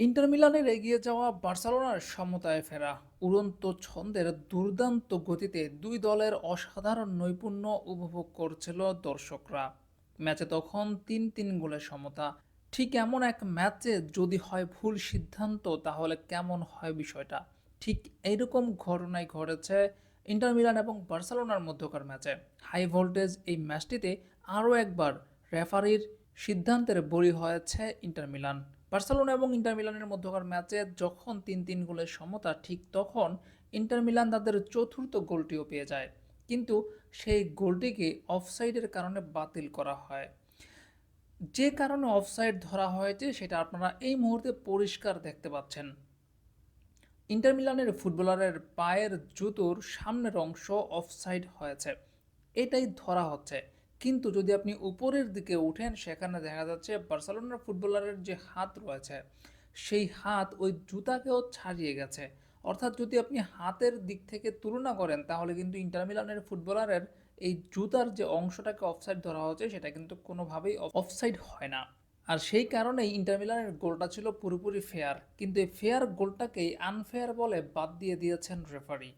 Inter মিলানের এগিয়ে যাওয়া বার্সেলোনার সমতায় ফেরা উড়ন্ত ছন্দের দুর্দান্ত গতিতে দুই দলের অসাধারণ নৈপুণ্য উপভোগ করছিল দর্শকরা। ম্যাচে তখন তিন তিন গোলের সমতা। ঠিক এমন এক ম্যাচে যদি হয় ভুল সিদ্ধান্ত, তাহলে কেমন হয় বিষয়টা? ঠিক এইরকম ঘটনাই ঘটেছে ইন্টার মিলান এবং বার্সেলোনার মধ্যকার ম্যাচে। হাই ভোল্টেজ এই ম্যাচটিতে আরও একবার রেফারির সিদ্ধান্তের বলি হয়েছে ইন্টার মিলান। বার্সেলোনা এবং ইন্টার মিলানের মধ্যকার ম্যাচে যখন তিন তিন গোলের সমতা, ঠিক তখন ইন্টার মিলান তাদের চতুর্থ গোলটিও পেয়ে যায়। কিন্তু সেই গোলটিকে অফসাইডের কারণে বাতিল করা হয়। যে কারণে অফসাইড ধরা হয়েছে, সেটা আপনারা এই মুহূর্তে পরিষ্কার দেখতে পাচ্ছেন। ইন্টার মিলানের ফুটবলারের পায়ের জুতোর সামনের অংশ অফসাইড হয়েছে। এটাই ধরা হচ্ছে। কিন্তু যদি আপনি উপরের দিকে উঠেন, সেখানে দেখা যাচ্ছে বার্সেলোনার ফুটবলারের যে হাত রয়েছে, সেই হাত ওই জুতাকেও ছাড়িয়ে গেছে। অর্থাৎ যদি আপনি হাতের দিক থেকে তুলনা করেন, তাহলে কিন্তু ইন্টারমিলানের ফুটবলারের এই জুতার যে অংশটাকে অফসাইড ধরা হচ্ছে সেটা কিন্তু কোনোভাবেই অফসাইড হয় না। আর সেই কারণেই ইন্টারমিলানের গোলটা ছিল পুরোপুরি ফেয়ার কিন্তু এই ফেয়ার গোলটাকেই আনফেয়ার বলে বাদ দিয়ে দিয়েছেন রেফারি